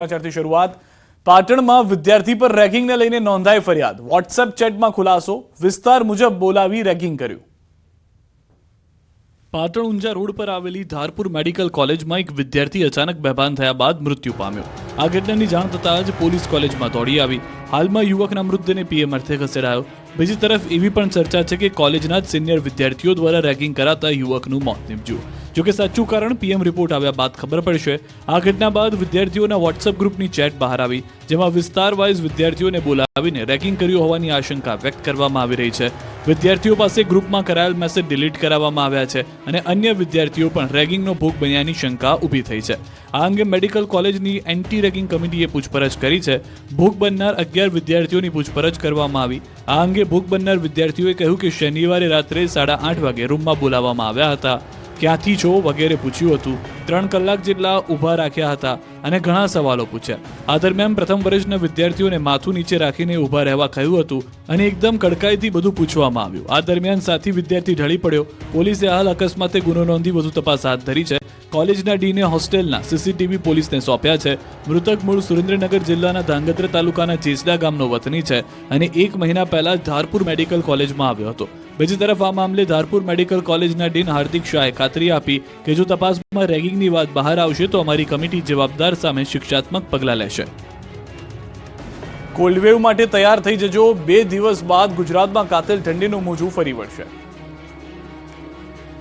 સમાચારથી શરૂઆત, પાટણમાં વિદ્યાર્થી પર રેગિંગને લઈને નોંધાઈ ફરિયાદ. વોટ્સએપ ચેટમાં ખુલાસો, વિસ્તાર મુજબ બોલાવી રેગિંગ કર્યું. પાટણ ઊંઝા રોડ પર આવેલી ધારપુર મેડિકલ કોલેજમાં એક વિદ્યાર્થી અચાનક બેભાન થયા બાદ મૃત્યુ પામ્યો. આ ઘટનાની જાણ થતાં જ પોલીસ કોલેજમાં દોડી આવી. હાલમાં યુવકના મૃતદેહને પીએમ અર્થે ખસેડાયો. બીજી તરફ એવી પણ ચર્ચા છે કે કોલેજના જ સિનિયર વિદ્યાર્થીઓ દ્વારા રેગિંગ કરાતા યુવકનું મોત નીપજ્યું. જોકે સાચું કારણ પીએમ રિપોર્ટ આવ્યા બાદ ખબર પડશે. આ ઘટના બાદ વિદ્યાર્થીઓના વોટ્સએપ ગ્રુપની ચેટ બહાર આવી, જેમાં વિસ્તાર વાઇઝ વિદ્યાર્થીઓને બોલાવીને રેગિંગ કર્યું હોવાની આશંકા વ્યક્ત કરવામાં આવી રહી છે. વિદ્યાર્થીઓ પાસે ગ્રુપમાં કરાયેલ મેસેજ ડિલીટ કરાવવામાં આવ્યા છે અને અન્ય વિદ્યાર્થીઓ પણ રેગિંગનો ભોગ બન્યાની શંકા ઊભી થઈ છે. આ અંગે મેડિકલ કોલેજની એન્ટી રેગિંગ કમિટીએ પૂછપરછ કરી છે. ભોગ બનનાર અગિયાર વિદ્યાર્થીઓની પૂછપરછ કરવામાં આવી. આ અંગે ભોગ બનનાર વિદ્યાર્થીઓએ કહ્યું કે શનિવારે રાત્રે સાડા આઠ વાગે રૂમમાં બોલાવવામાં આવ્યા હતા. ક્યાંથી છો વગેરે પૂછ્યું હતું. ત્રણ કલાક જેટલા ઊભા રાખ્યા હતા. અને ઘણા સવાલો પૂછ્યા. આ દરમિયાન પ્રથમ વર્ષના વિદ્યાર્થીઓને માથું નીચે રાખીને ઊભા રહેવા કહ્યું હતું અને એકદમ કડકાઈથી બધું પૂછવામાં આવ્યું. આ દરમિયાન સાથી વિદ્યાર્થી ઢળી પડ્યો. પોલીસે હાલ અકસ્માતે ગુનો નોંધી વધુ તપાસ હાથ ધરી છે. કોલેજના ડીને હોસ્ટેલના સીસીટીવી પોલીસને સોંપ્યા છે. મૃતક મૂળ સુરેન્દ્રનગર જિલ્લાના ધાંગધ્રા તાલુકાના જેસડા ગામનો વતની છે અને એક મહિના પહેલા ધારપુર મેડિકલ કોલેજમાં આવ્યો હતો. બીજી તરફ આ મામલે ધારપુર મેડિકલ કોલેજના ડીન હાર્દિક શાહે ખાતરી આપી કે જો તપાસમાં રેગિંગની વાત બહાર આવશે તો અમારી કમિટી જવાબદાર સામે શિક્ષાત્મક પગલાં લેશે. કોલ્ડવેવ માટે તૈયાર થઈ જજો. બે દિવસ બાદ ગુજરાતમાં કાતિલ ઠંડીનું મોજું ફરી વળશે.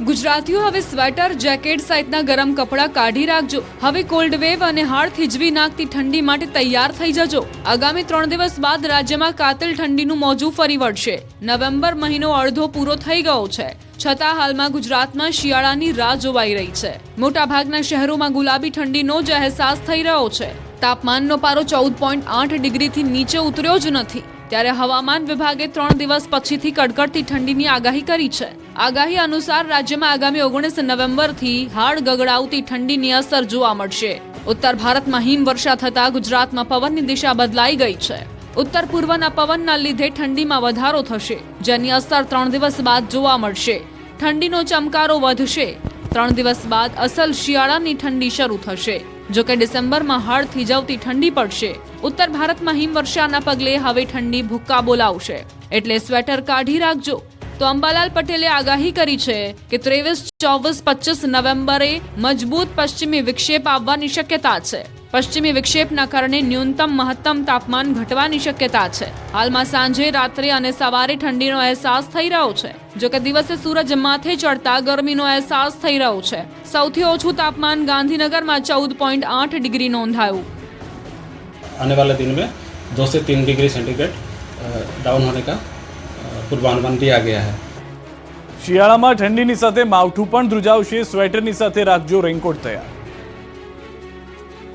ગુજરાતીઓ હવે સ્વેટર જેકેટ સહિતના ગરમ કપડાં કાઢી રાખજો. હવે કોલ્ડ વેવ અને હાડ થીજવી નાખતી ઠંડી માટે તૈયાર થઈ જજો. આગામી ત્રણ દિવસ બાદ રાજ્યમાં કાતિલ ઠંડીનું મોજું ફરી વળશે. નવેમ્બર મહિનો અડધો પૂરો થઈ ગયો છે. છતાં હાલમાં ગુજરાતમાં શિયાળાની રાહ જોવાઈ રહી છે. મોટાભાગના શહેરોમાં ગુલાબી ઠંડીનો જ અહેસાસ થઈ રહ્યો છે. તાપમાનનો પારો ચૌદ પોઈન્ટ આઠ ડિગ્રીથી નીચે ઉતર્યો જ નથી. ત્યારે હવામાન વિભાગે ત્રણ દિવસ પછીથી કડકડતી ઠંડીની આગાહી કરી છે. આગાહી અનુસાર રાજ્યમાં આગામી ઓગણીસ નવેમ્બરથી હાડ ગગડાવતી ઠંડીની અસર જોવા મળશે. ઉત્તર ભારતમાં હિમવર્ષા થતાં ગુજરાતમાં પવનની દિશા બદલાઈ ગઈ છે. ઉત્તર પૂર્વના પવનના લીધે ઠંડીમાં વધારો થશે. જેની અસર ત્રણ દિવસ બાદ જોવા મળશે. ઠંડીનો ચમકારો વધશે. ત્રણ દિવસ બાદ અસલ શિયાળાની ઠંડી શરૂ થશે. જો કે ડિસેમ્બરમાં હાડ થીજવતી ઠંડી પડશે. ઉત્તર ભારતમાં હિમવર્ષાના પગલે હવે ઠંડી ભૂક્કા બોલાવશે. એટલે સ્વેટર કાઢી રાખજો. તો અંબાલાલ પટેલે આગાહી કરી છે કે ત્રેવીસ ચોવીસ પચીસ નવેમ્બરે મજબૂત પશ્ચિમી વિક્ષેપ આવવાની શક્યતા છે પશ્ચિમી વિક્ષેપના કારણે ન્યૂનતમ મહત્તમ તાપમાન ઘટવાની શક્યતા છે હાલમાં સાંજે રાત્રે અને સવારે ઠંડીનો અહેસાસ થઈ રહ્યો છે જો કે દિવસે સૂરજ માથે ચડતા ગરમીનો અહેસાસ થઈ રહ્યો છે સૌથી ઓછું તાપમાન ગાંધીનગરમાં ચૌદ પોઈન્ટ આઠ ડિગ્રી નોંધાયું आने वाले दिन में दो से तीन डिग्री सेंटीग्रेड अ, डाउन होने का પૂર્વાનુમાન દિયા ગયા હૈ. શિયાળામાં ઠંડીની સાથે માવઠું પણ ધ્રુજાવશે, સ્વેટરની સાથે રાખજો રેનકોટ તૈયાર.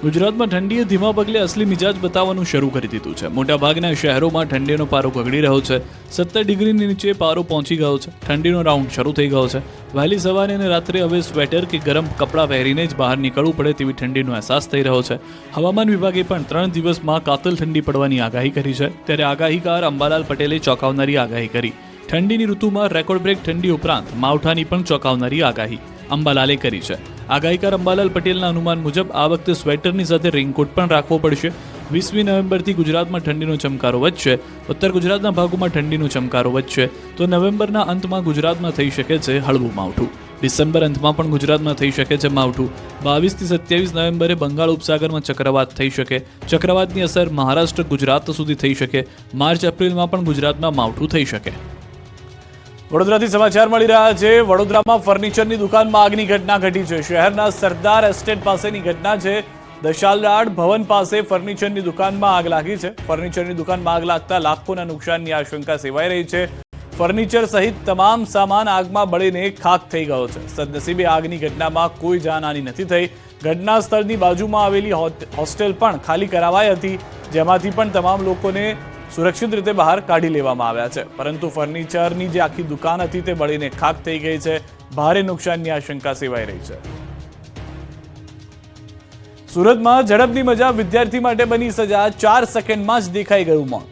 ગુજરાતમાં ઠંડીએ ધીમા પગલે અસલી મિજાજ બતાવવાનું શરૂ કરી દીધું છે. મોટાભાગના શહેરોમાં ઠંડીનો પારો ગગડી રહ્યો છે. સત્તર ડિગ્રીની નીચે પારો પહોંચી ગયો છે. ઠંડીનો રાઉન્ડ શરૂ થઈ ગયો છે. વહેલી સવારે અને રાત્રે હવે સ્વેટર કે ગરમ કપડાં પહેરીને જ બહાર નીકળવું પડે તેવી ઠંડીનો અહેસાસ થઈ રહ્યો છે. હવામાન વિભાગે પણ ત્રણ દિવસમાં કાતલ ઠંડી પડવાની આગાહી કરી છે. ત્યારે આગાહીકાર અંબાલાલ પટેલે ચોંકાવનારી આગાહી કરી. ઠંડીની ઋતુમાં રેકોર્ડ બ્રેક ઠંડી ઉપરાંત માવઠાની પણ ચોંકાવનારી આગાહી. અંબાલાલે કરી છે. આગાહીકાર અંબાલાલ પટેલના અનુમાન મુજબ આ વખતે સ્વેટરની સાથે રેઇનકોટ પણ રાખવો પડશે. વીસમી નવેમ્બરથી ગુજરાતમાં ઠંડીનો ચમકારો વધશે. ઉત્તર ગુજરાતના ભાગોમાં ઠંડીનો ચમકારો વધશે. તો નવેમ્બરના અંતમાં ગુજરાતમાં થઈ શકે છે હળવું માવઠું. ડિસેમ્બર અંતમાં પણ ગુજરાતમાં થઈ શકે છે માવઠું. બાવીસથી સત્યાવીસ નવેમ્બરે બંગાળ ઉપસાગરમાં ચક્રવાત થઈ શકે. ચક્રવાતની અસર મહારાષ્ટ્ર, ગુજરાત સુધી થઈ શકે. માર્ચ, એપ્રિલમાં પણ ગુજરાતમાં માવઠું થઈ શકે. વડોદરાથી સમાચાર મળી રહ્યા છે. વડોદરામાં ફર્નિચરની દુકાનમાં આગની ઘટના ઘટી છે. શહેરના સરદાર એસ્ટેટ પાસેની ઘટના છે. દશાલાડ ભવન પાસે ફર્નિચરની દુકાનમાં આગ લાગી છે. ફર્નિચરની દુકાનમાં આગ લાગતા લાખોના નુકસાનની આશંકા સેવાઈ રહી છે. ફર્નિચર સહિત તમામ સામાન આગમાં બળીને ખાક થઈ ગયો છે. સદનસીબે આગની ઘટનામાં કોઈ જાનહાની નથી થઈ. ઘટના સ્થળની બાજુમાં આવેલી હોસ્ટેલ પણ ખાલી કરાવાઈ હતી. જેમાંથી પણ તમામ લોકોને સુરક્ષિત રીતે બહાર કાઢી લેવામાં આવ્યા છે. પરંતુ ફર્નિચરની જે આખી દુકાન હતી તે બળીને ખાક થઈ ગઈ છે. ભારે નુકસાનની આશંકા સેવાઈ રહી છે. સુરતમાં ઝડપની મજા વિદ્યાર્થી માટે બની સજા. ચાર સેકન્ડમાં જ દેખાઈ ગયું મોત.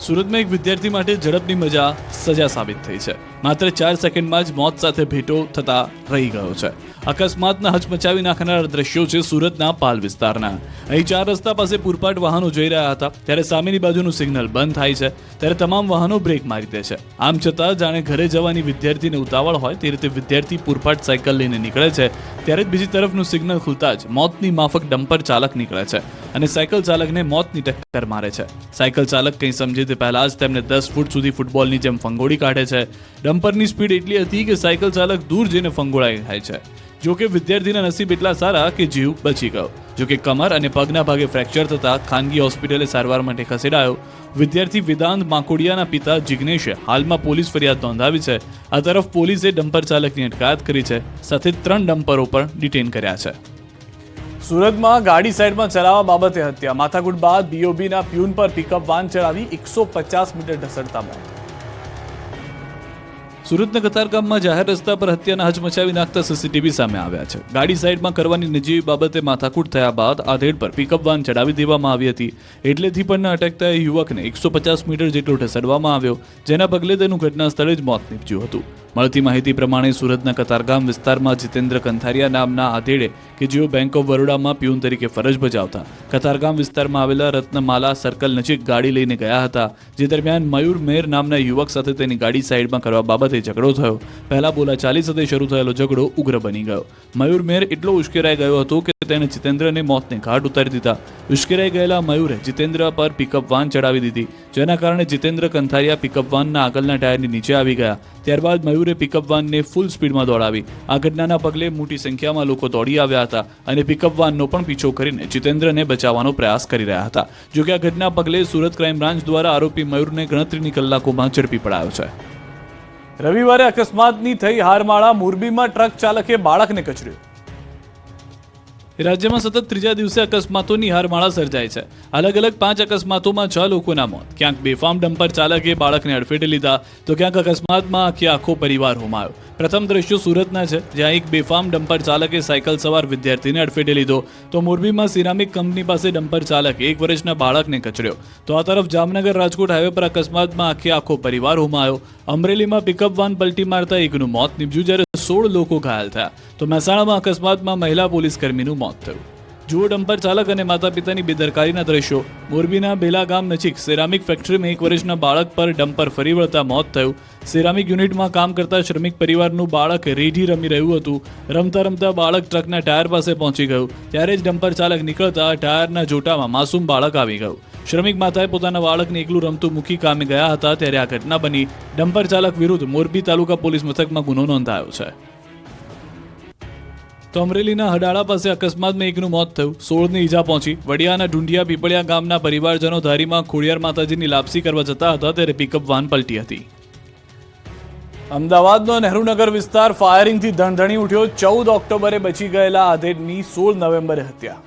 સુરતમાં એક વિદ્યાર્થી માટે ઝડપની મજા સજા સાબિત થઈ છે. માત્ર ચાર સેકન્ડમાં જ મોત સાથે ભેટો થતા રહી ગયો છે. અકસ્માતના હચમચાવી નાખનારા દ્રશ્યો છે સુરતના પાલ વિસ્તારના. અહીં ચાર રસ્તા પાસે પૂરપાટ વાહનો જઈ રહ્યા હતા. ત્યારે સામેની બાજુનું સિગ્નલ બંધ થાય છે. ત્યારે તમામ વાહનો બ્રેક મારી દે છે. આમ છતાં જાણે ઘરે જવાની વિદ્યાર્થીને ઉતાવળ હોય તે રીતે વિદ્યાર્થી પૂરપાટ સાયકલ લઈને નીકળે છે. ત્યારે જ બીજી તરફનું સિગ્નલ ખુલતા જ મોતની માફક ડમ્પર ચાલક નીકળે છે અને સાયકલ ચાલકને મોતની ટક્કર મારે છે. સાયકલ ચાલક કંઈ સમજે તે પહેલા જ તેમને દસ ફૂટ સુધી ફૂટબોલની જેમ ફંગોળી કાઢે છે. ડમ્પરની સ્પીડ એટલી હતી કે સાયકલ ચાલક દૂર જઈને ફંગોળાઈ થાય છે. જો કે વિદ્યાર્થીના નસીબ એટલા સારા કે જીવ બચી ગયો. જો કે કમર અને પગના ભાગે ફ્રેક્ચર થતા ખાનગી હોસ્પિટલે સારવાર માટે ખસેડાયો. વિદ્યાર્થી વેદાંત માકોડિયાના પિતા જિગ્નેશે હાલમાં પોલીસ ફરિયાદ નોંધાવી છે. આ તરફ પોલીસે ડમ્પર ચાલકની અટકાયત કરી છે. સાથે ત્રણ ડમ્પરો પણ ડિટેન કર્યા છે. સુરતમાં ગાડી સાઈડમાં ચલાવવા બાબતે હત્યા. માથાકૂટ બાદ બીઓબીના પ્યુન પર પિકઅપ વાન ચડાવી એકસો પચાસ મીટર ઢસડતા મોત. સુરતના કતારગામમાં જાહેર રસ્તા પર હત્યાના હચમચાવી નાખતા સીસીટીવી સામે આવ્યા છે. ગાડી સાઈડમાં કરવાની નજીવી બાબતે માથાકૂટ થયા બાદ આધેડ પર પિકઅપ વાન ચડાવી દેવામાં આવી હતી. એટલેથી પણ અટકતા એ યુવકને એકસો પચાસ મીટર જેટલો ઢસડવામાં આવ્યો, જેના પગલે તેનું ઘટના સ્થળે જ મોત નીપજ્યું હતું. મળતી માહિતી પ્રમાણે સુરતના કતારગામ વિસ્તારમાં જીતેન્દ્ર કંથારિયા નામના આધેડે કે જેઓ બેંક ઓફ બરોડામાં પ્યુન તરીકે ફરજ બજાવતા કતારગામ વિસ્તારમાં આવેલા રત્નમાલા સર્કલ નજીક ગાડી લઈને ગયા હતા, જે દરમિયાન મયુર મેર નામના યુવક સાથે તેની ગાડી સાઈડમાં કરવા બાબતે ઝઘડો થયો. પહેલા બોલાચાલી સાથે શરૂ થયેલો ઝઘડો ઉગ્ર બની ગયો. મયુર મેર એટલો ઉશ્કેરાઈ ગયો હતો કે તેણે જીતેન્દ્રને મોતને ઘાટ ઉતારી દીધા. ઉશ્કેરાઈ ગયેલા મયુરે જીતેન્દ્ર પર પિકઅપ વાન ચડાવી દીધી, જેના કારણે જીતેન્દ્ર કંથારિયા પિકઅપ વાનના આગળના ટાયરની નીચે આવી ગયા. ત્યારબાદ મયુરે પિકઅપ વાનને ફૂલ સ્પીડમાં દોડાવી. આ ઘટનાના પગલે મોટી સંખ્યામાં લોકો દોડી આવ્યા હતા અને પિકઅપ વાનનો પણ પીછો કરીને જીતેન્દ્રને બચાવવાનો પ્રયાસ કરી રહ્યા હતા. જોકે આ ઘટના પગલે સુરત ક્રાઇમ બ્રાન્ચ દ્વારા આરોપી મયુરને ગણતરીની કલાકોમાં ઝડપી પડાયો છે. રવિવારે અકસ્માતની થઈ હારમાળા મોરબીમાં ટ્રક ચાલકે બાળકને કચડ્યું રાજ્યમાં સતત ત્રીજા દિવસે અકસ્માતોની હારમાળા સર્જાય છે. અલગ અલગ પાંચ અકસ્માતોમાં છ લોકોના મોત. ક્યાંક બેફામ ડમ્પર ચાલકે બાળકને અડફેટે લીધા, તો ક્યાંક અકસ્માતમાં આખી આખો પરિવાર હોમાયો. પ્રથમ દ્રશ્યો સુરતના છે, જ્યાં એક બેફામ ડમ્પર ચાલકે સાયકલ સવાર વિદ્યાર્થીને અડફેટે લીધો, તો મોરબીમાં સિરામિક કંપની પાસે ડમ્પર ચાલકે એક વર્ષના બાળકને કચડ્યો. તો આ તરફ જામનગર રાજકોટ હાઈવે પર અકસ્માતમાં આખે આખો પરિવાર હોમાયો. અમરેલીમાં પિકઅપ વાન પલટી મારતા એકનું મોત નીપજ્યું, જ્યારે સોળ લોકો ઘાયલ થયા. તો મહેસાણામાં અકસ્માતમાં મહિલા પોલીસ કર્મીનું મોત થયું. જુઓ ડમ્પર ચાલક અને માતા પિતાની બેદરકારીના દ્રશ્યો. મોરબીના બેલા ગામ નજીક સિરામિક ફેક્ટરીમાં એક વર્ષના બાળક પર ડમ્પર ફરી વળતા મોત થયું. સિરામિક યુનિટમાં કામ કરતા શ્રમિક પરિવારનું બાળક રેઢી રમી રહ્યું હતું. રમતા રમતા બાળક ટ્રકના ટાયર પાસે પહોંચી ગયું. ત્યારે જ ડમ્પર ચાલક નીકળતા ટાયરના જોટામાં માસૂમ બાળક આવી ગયું. શ્રમિક માતાએ પોતાના બાળકને એકલું રમતું મૂકી કામે ગયા હતા ત્યારે આ ઘટના બની. ડમ્પર ચાલક વિરુદ્ધ મોરબી તાલુકા પોલીસ મથકમાં ગુનો નોંધાયો છે. તો અમરેલીના હડાળા પાસે અકસ્માતમાં એકનું મોત થયું. સોળને ઈજા પહોંચી. વડિયાના ઢુંઢિયા પીપળિયા ગામના પરિવારજનો ધારીમાં ખોડિયાર માતાજીની લાપસી કરવા જતા હતા ત્યારે પિકઅપ વાન પલટી હતી. અમદાવાદનો નહેરુનગર વિસ્તાર ફાયરિંગથી ધણધણી ઉઠ્યો. ચૌદ ઓક્ટોબરે બચી ગયેલા આધેડની સોળ નવેમ્બરે હત્યા.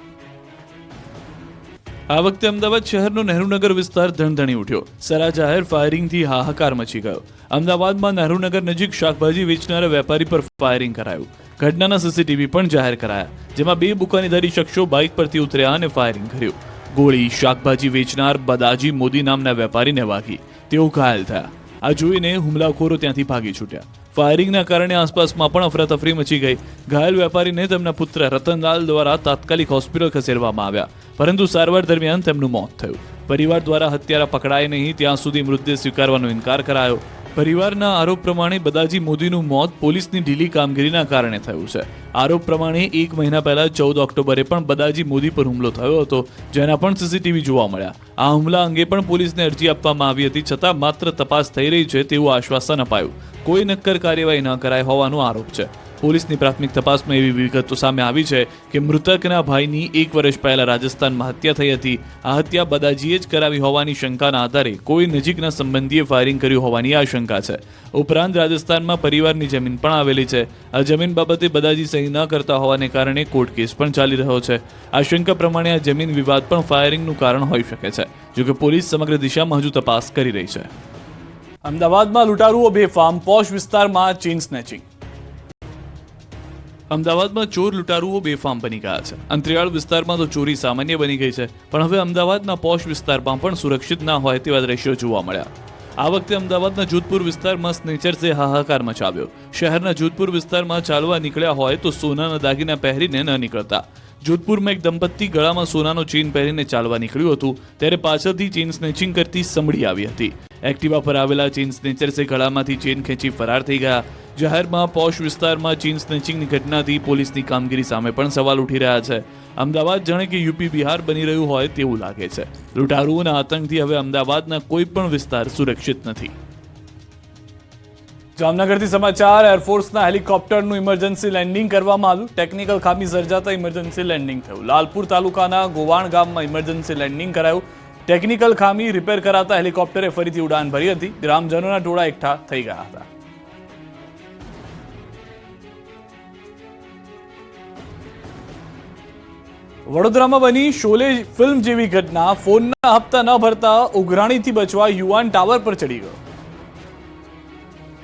આ વખતે અમદાવાદ શહેરનો નહેરુનગર વિસ્તાર ધણધણી ઉઠ્યો. સરા જાહેર ફાયરિંગથી હાહાકાર મચી ગયો. અમદાવાદમાં નહેરુનગર નજીક શાકભાજી વેચનારા વેપારી પર ફાયરિંગ કરાયું. ઘટનાના સીસીટીવી પણ જાહેર કરાયા, જેમાં બે બુકાનીધારી શખ્સો બાઇક પરથી ઉતર્યા અને ફાયરિંગ કર્યું. ગોળી, શાકભાજી વેચનાર બદાજી મોદી નામના વેપારીને વાગી. તેઓ ઘાયલ થયા. આ જોઈને હુમલાખોરો ત્યાંથી ભાગી છૂટ્યા. ફાયરિંગના કારણે આસપાસમાં પણ અફરાતફરી મચી ગઈ. ઘાયલ વેપારીને તેમના પુત્ર રતનલાલ દ્વારા તાત્કાલિક હોસ્પિટલ ખસેડવામાં આવ્યા. પરંતુ સારવાર દરમિયાન તેમનું મોત થયું. પરિવાર દ્વારા હત્યારા પકડાય નહીં, ત્યાં સુધી મૃતદેહ સ્વીકારવાનો ઇનકાર કરાયો. પરિવારના આરોપ પ્રમાણે બદાજી મોદીનું મોત પોલીસની ઢીલી કામગીરીના કારણે થયું છે. આરોપ પ્રમાણે એક મહિના પહેલા ચૌદ ઓક્ટોબરે પણ બદાજી મોદી પર હુમલો થયો હતો, જેના પણ સીસીટીવી જોવા મળ્યા. આ હુમલા અંગે પણ પોલીસને અરજી આપવામાં આવી હતી, છતાં માત્ર તપાસ થઈ રહી છે તેવું આશ્વાસન અપાયું. કોઈ નક્કર કાર્યવાહી ન કરાઈ હોવાનો આરોપ છે. પોલીસની પ્રાથમિક તપાસમાં એવી વિગતો સામે આવી છે કે મૃતકના ભાઈની એક વર્ષ પહેલા રાજસ્થાનમાં હત્યા થઈ હતી. આ હત્યા બદાજીએ જ કરાવી હોવાની શંકાના આધારે કોઈ નજીકના સંબંધીએ ફાયરિંગ કર્યું હોવાની આશંકા છે. ઉપરાંત રાજસ્થાનમાં પરિવારની જમીન પણ આવેલી છે. આ જમીન બાબતે બદાજી સહી ન કરતા હોવાને કારણે કોર્ટ કેસ પણ ચાલી રહ્યો છે. આશંકા પ્રમાણે આ જમીન વિવાદ પણ ફાયરિંગનું કારણ હોઈ શકે છે, જોકે પોલીસ સમગ્ર દિશામાં હજુ તપાસ કરી રહી છે. અમદાવાદમાં લૂંટારુઓ બેફામ, પોશ વિસ્તારમાં ચેઇન સ્નેચિંગ. અમદાવાદમાં ચોર લૂંટારુઓ બેફામ બની ગયા છે. અંતરિયાળ વિસ્તારમાં તો ચોરી સામાન્ય બની ગઈ છે, પણ હવે અમદાવાદના પોશ વિસ્તારમાં પણ સુરક્ષિત ના હોય તેવા દ્રશ્યો જોવા મળ્યા. આ વખતે અમદાવાદના જોધપુર વિસ્તારમાં સ્નેચર્સે હાહાકાર મચાવ્યો. શહેરના જોધપુર વિસ્તારમાં ચાલવા નીકળ્યા હોય તો સોનાના દાગીના પહેરીને ન નીકળતા. જોધપુરમાં એક દંપતી ગળામાં સોનાનો ચેઇન પહેરીને ચાલવા નીકળ્યું હતું, ત્યારે પાછળથી ચેઇન સ્નેચિંગ કરતી સંભળી આવી હતી. એક્ટિવા પર આવેલા ચેઇન સ્નેચર્સે ગળામાંથી ચેઇન ખેંચી ફરાર થઈ ગયા. જાહેરમાં પોશ વિસ્તારમાં ચીન સ્નેચિંગની ઘટનાથી પોલીસની કામગીરી સામે પણ સવાલ ઉઠી રહ્યા છે. અમદાવાદ જાણે કે યુપી બિહાર બની રહ્યું હોય તેવું લાગે છે. લૂંટારુઓના આતંકથી હવે અમદાવાદના કોઈ પણ વિસ્તાર સુરક્ષિત નથી. જામનગરથી સમાચાર એરફોર્સના હેલિકોપ્ટરનું ઇમરજન્સી લેન્ડિંગ કરવામાં આવ્યું. ટેકનિકલ ખામી સર્જાતા ઇમરજન્સી લેન્ડિંગ થયું. લાલપુર તાલુકાના ગોવાણ ગામમાં ઇમરજન્સી લેન્ડિંગ કરાયું. ટેકનિકલ ખામી રિપેર કરાતા હેલિકોપ્ટરે ફરીથી ઉડાન ભરી હતી. ગ્રામજનોના ટોળા એકઠા થઈ ગયા હતા. વડોદરામાં બની શોલે ફિલ્મ જેવી ઘટના. ફોનના હપ્તા ન ભરતા ઉઘરાણીથી બચવા યુવાન ટાવર પર ચડી ગયો.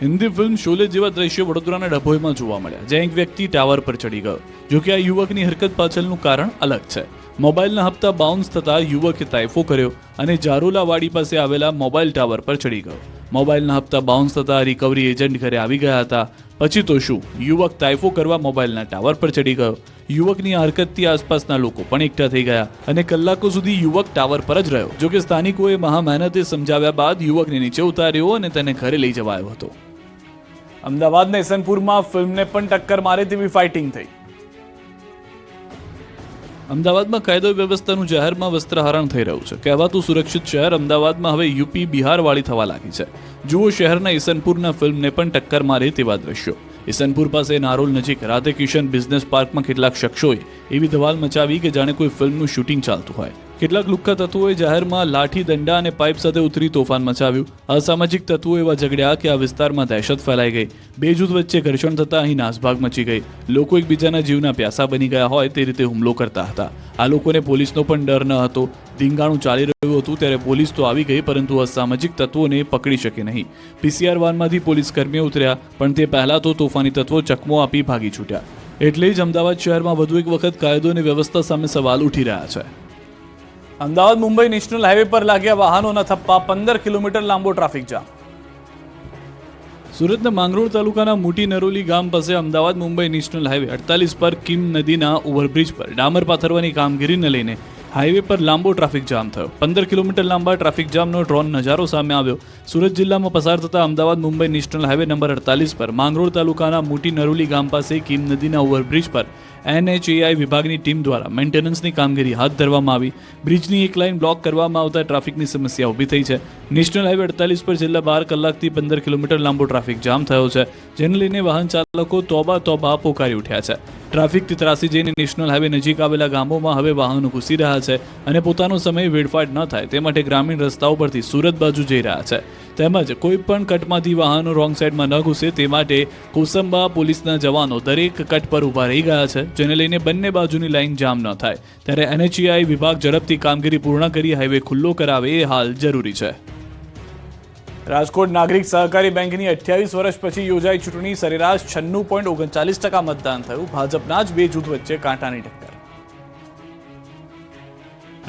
હિન્દી ફિલ્મ શોલે જેવા દ્રશ્યો વડોદરાના ડભોઈમાં જોવા મળ્યા, જ્યાં એક વ્યક્તિ ટાવર પર ચડી ગયો, જો કે આ યુવકની હરકત પાછળનું કારણ અલગ છે. મોબાઈલના હપ્તા બાઉન્સ થતા યુવકે તાઇફો કર્યો અને જારોલાવાડી પાસે આવેલા મોબાઈલ ટાવર પર ચડી ગયો. મોબાઈલના હપ્તા બાઉન્સ થતા રિકવરી એજન્ટ ઘરે આવી ગયા હતા. પછી તો શું? યુવક તાઇફો કરવા મોબાઈલના ટાવર પર ચડી ગયો. યુવકની હરકતથી આસપાસના લોકો પણ એકઠા થઈ ગયા અને કલાકો સુધી યુવક ટાવર પર જ રહ્યો. જો કે સ્થાનિકોએ મહા મહેનતે સમજાવ્યા બાદ યુવકને નીચે ઉતાર્યો અને તેને ઘરે લઈ જવાયો હતો. અમદાવાદના ઇસનપુરમાં ફિલ્મને પણ ટક્કર મારે તેવી ફાઇટિંગ થઈ. અમદાવાદમાં કાયદો વ્યવસ્થાનું જાહેરમાં વસ્ત્રહરણ થઈ રહ્યું છે. કહેવાતું સુરક્ષિત શહેર અમદાવાદમાં હવે યુપી બિહાર વાળી થવા લાગી છે. જુઓ શહેરના ઇસનપુરના ફિલ્મને પણ ટક્કર મારે તેવા દ્રશ્યો. ઇસનપુર પાસે નારોલ નજીક રાધે કિશન બિઝનેસ પાર્કમાં કેટલાક શખ્સોએ એવી ધવાલ મચાવી કે જાણે કોઈ ફિલ્મનું શૂટિંગ ચાલતું હોય. કેટલાક લુખ્ખા તત્વોએ જાહેરમાં લાઠી, દંડા અને પાઇપ સાથે ઉતરી તોફાન મચાવ્યું. અસામાજિક તત્વો એવા ઝઘડ્યા કે આ વિસ્તારમાં દહેશત ફેલાઈ ગઈ. બે જૂથ વચ્ચે ઘર્ષણ થતાં અહીં નાસભાગ મચી ગઈ. લોકો એકબીજાના જીવના પ્યાસા બની ગયા હોય તે રીતે હુમલો કરતા હતા. આ લોકોને પોલીસનો પણ ડર ન હતો. ધીંગાણું ચાલી રહ્યું હતું ત્યારે પોલીસ તો આવી ગઈ, પરંતુ અસામાજિક તત્વોને પકડી શકે નહીં. પીસીઆર વાનમાંથી પોલીસ કર્મીઓ ઉતર્યા, પણ તે પહેલા તો તોફાની તત્વો ચકમો આપી ભાગી છૂટ્યા. એટલે જ અમદાવાદ શહેરમાં વધુ એક વખત કાયદો અને વ્યવસ્થા સામે સવાલ ઉઠી રહ્યા છે. અમદાવાદ મુંબઈ નેશનલ હાઈવે પર લાગ્યા વાહનોના થપ્પા પંદર કિલોમીટર લાંબો ટ્રાફિક જામ. સુરતના માંગરોળ તાલુકાના મોટી નરોલી ગામ પાસે અમદાવાદ મુંબઈ નેશનલ હાઈવે અડતાલીસ પર કિમ નદીના ઓવરબ્રિજ પર ડામર પાથરવાની કામગીરીને લઈને હાઈવે પર લાંબો ટ્રાફિક જામ થયો. પંદર કિલોમીટર લાંબા ટ્રાફિક જામનો ડ્રોન નજારો સામે આવ્યો. સુરત જિલ્લામાં પસાર થતા Ahmedabad Mumbai national highway number અડતાલીસ પર માંગરોળ તાલુકાના મોટી નરોલી ગામ પાસે કિમ નદીના ઓવરબ્રિજ પર એનએચએઆઈ વિભાગની ટીમ દ્વારા મેન્ટેનન્સની કામગીરી હાથ ધરવામાં આવી. બ્રિજની એક લાઇન બ્લોક કરવામાં આવતા ટ્રાફિકની સમસ્યા ઊભી થઈ છે. નેશનલ હાઈવે અડતાલીસ પર છેલ્લા બાર કલાકથી પંદર કિલોમીટર લાંબો ટ્રાફિક જામ થયો છે. જેને લઈને વાહન ચાલકો તોબા તોબા પોકારી ઉઠ્યા છે. ટ્રાફિકથી ત્રાસી જઈને નેશનલ હાઈવે નજીક આવેલા ગામોમાં હવે વાહનો ઘૂસી રહ્યા છે અને પોતાનો સમય વેડફાટ ન થાય તે માટે ગ્રામીણ રસ્તાઓ પરથી સુરત બાજુ જઈ રહ્યા છે. તેમજ કોઈ પણ કટમાંથી વાહનો રોંગ સાઈડમાં ન ઘૂસે તે માટે કોસંબા પોલીસના જવાનો દરેક કટ પર ઊભા રહી ગયા છે, જેને લઈને બંને બાજુની લાઇન જામ ન થાય. ત્યારે એનએચઆઈ વિભાગ ઝડપથી કામગીરી પૂર્ણ કરી હાઈવે ખુલ્લો કરાવે એ હાલ જરૂરી છે. રાજકોટ નાગરિક સહકારી બેંકની અઠ્યાવીસ વર્ષ પછી યોજાઈ ચૂંટણી સરેરાશ છન્નું પોઈન્ટ ઓગણચાલીસ ટકા મતદાન થયું. ભાજપના જ બે જૂથ વચ્ચે કાંટાની ટક્કર.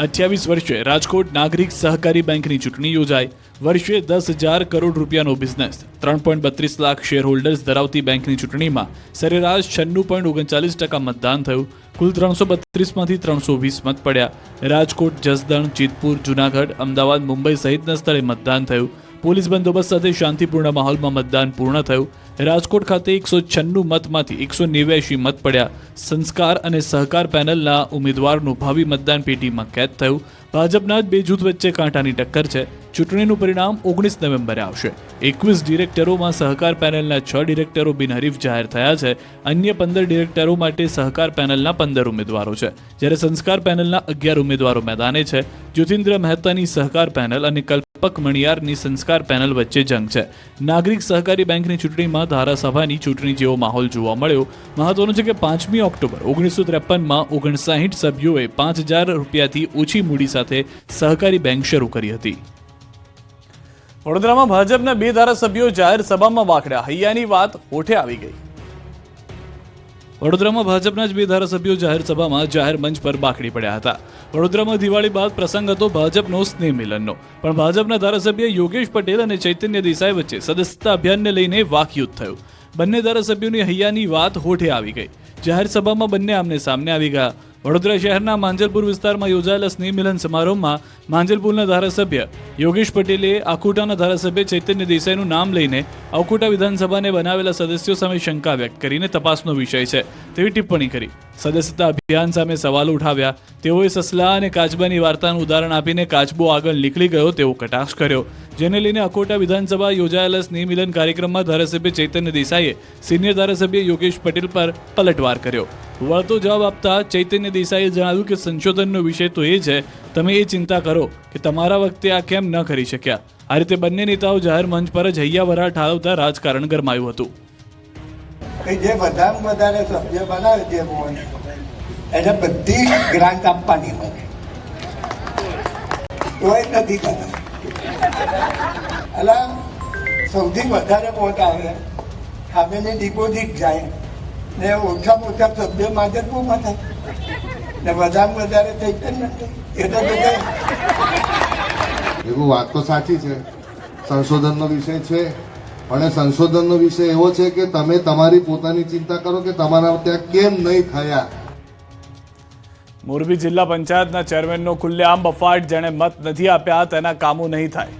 અઠ્યાવીસ વર્ષે રાજકોટ નાગરિક સહકારી બેંકની ચૂંટણી યોજાઈ. વર્ષે દસ હજાર કરોડ રૂપિયાનો બિઝનેસ. ત્રણ પોઈન્ટ બત્રીસ લાખ શેર હોલ્ડર્સ ધરાવતી બેંકની ચૂંટણીમાં સરેરાશ છન્નું પોઈન્ટ ઓગણચાલીસ ટકા મતદાન થયું. કુલ ત્રણસો બત્રીસમાંથી ત્રણસો વીસ મત પડ્યા. રાજકોટ, જસદણ જીતપુર જુનાગઢ, અમદાવાદ, મુંબઈ સહિતના સ્થળે મતદાન થયું. પોલીસ બંદોબસ્ત સાથે શાંતિપૂર્ણ માહોલમાં મતદાન પૂર્ણ થયું. રાજકોટ ખાતે એકસો છન્નું મતમાંથી એકસો નેવ્યાશી મત પડ્યા. સંસ્કાર અને સહકાર પેનલના ઉમેદવારનું ભાવિ મતદાન પેટીમાં કેદ થયું. ભાજપના જ બે જૂથ વચ્ચે કાંટાની ટક્કર છે. ચૂંટણીનું પરિણામ ઓગણીસ નવેમ્બરે આવશે. એકવીસ ડિરેક્ટરોમાં સહકાર પેનલના છ ડિરેક્ટરો બિનહરીફ જાહેર થયા છે. અન્ય પંદર ડિરેક્ટરો માટે સહકાર પેનલના પંદર ઉમેદવારો છે. જ્યારે સંસ્કાર પેનલના અગિયાર ઉમેદવારો મેદાને છે. જ્યોતિન્દ્ર મહેતાની સહકાર પેનલ અને કલ્પક મણિયારની સંસ્કાર પેનલ વચ્ચે જંગ છે. નાગરિક સહકારી બેંકની ચૂંટણીમાં ધારાસભાની ચૂંટણી જેવો માહોલ જોવા મળ્યો. મહત્વનું છે કે પાંચમી ઓક્ટોબર ઓગણીસો ત્રેપનમાં ઓગણસાહીઠ સભ્યોએ પાંચ હજાર રૂપિયાથી ઓછી મૂડી સાથે સહકારી બેંક શરૂ કરી હતી. વડોદરામાં ભાજપના બે ધારાસભ્યો જાહેર સભામાં વાકડ્યા હૈયાની વાત હોઠે આવી ગઈ. વડોદરામાં ભાજપના જ બે ધારાસભ્યો જાહેર સભામાં જાહેર મંચ પર બાકડી પડ્યા હતા. વડોદરામાં દિવાળી બાદ પ્રસંગ હતો ભાજપનો સ્નેહ મિલનનો પણ ભાજપના ધારાસભ્ય યોગેશ પટેલ અને ચૈતન્ય દેસાઈ વચ્ચે સદસ્યતા અભિયાનને લઈને વાકયુદ્ધ થયું. બંને ધારાસભ્યોની હૈયાની વાત હોઠે આવી ગઈ. જાહેર સભામાં બંને આમને સામને આવી ગયા. વડોદરા શહેરના માંજલપુર વિસ્તારમાં યોજાયેલા સ્નેહ સમારોહમાં માંજલપુરના ધારાસભ્ય યોગેશ પટેલે આખુટાના ધારાસભ્ય ચૈતન્ય દેસાઈનું નામ લઈને આખોટા વિધાનસભાને બનાવેલા સદસ્યો સામે શંકા વ્યક્ત કરીને તપાસનો વિષય છે. તેવી ટિપ્પણી કરી. સદસ્યતા અભિયાન સામે સવાલ ઉઠાવ્યા. તેઓએ સસલા અને કાચબાની વાર્તાનું ઉદાહરણ આપીને કાચબો આગળ નીકળી ગયો તેવો કટાક્ષ કર્યો. જેને લઈને અકોટા વિધાનસભા યોજાયેલા સ્નેહમિલન કાર્યક્રમમાં ધારાસભ્ય ચૈતન્ય દેસાઈએ સિનિયર ધારાસભ્ય યોગેશ પટેલ પર પલટવાર કર્યો. વળતો જવાબ આપતા ચૈતન્ય દેસાઈએ જણાવ્યું કે સંશોધનનો વિષય તો એ છે, તમે એ ચિંતા કરો કે તમારા વખતે આ કેમ ન કરી શક્યા. આ રીતે બંને નેતાઓ જાહેર મંચ પર જ હૈયાવરા ઠાલવતા રાજકારણ ગરમાયું હતું. જે વધારે વધારે સભ્ય બનાવે બોર્ડ એને બધી ગ્રાન્ટ આપવાની હોય. તોય નથી કરતા એટલે સૌથી વધારે વોટ આવે સામેની ડિપોઝિટ જાય, ને ઓછામાં ઓછા સભ્ય માજરપુરમાં થાય ને વધારે વધારે થઈ જ નથી. એટલે તો એવું વાત તો સાચી છે. સંશોધનનો વિષય છે. અને સંશોધનનો વિષય એવો છે કે તમે તમારી પોતાની ચિંતા કરો કે તમારા ત્યાં કેમ નહીં થયા? મોરબી જિલ્લા પંચાયતના ચેરમેનનો ખુલ્લેઆમ બફાટ જેણે મત નથી આપ્યા, તેના કામો નહીં થાય.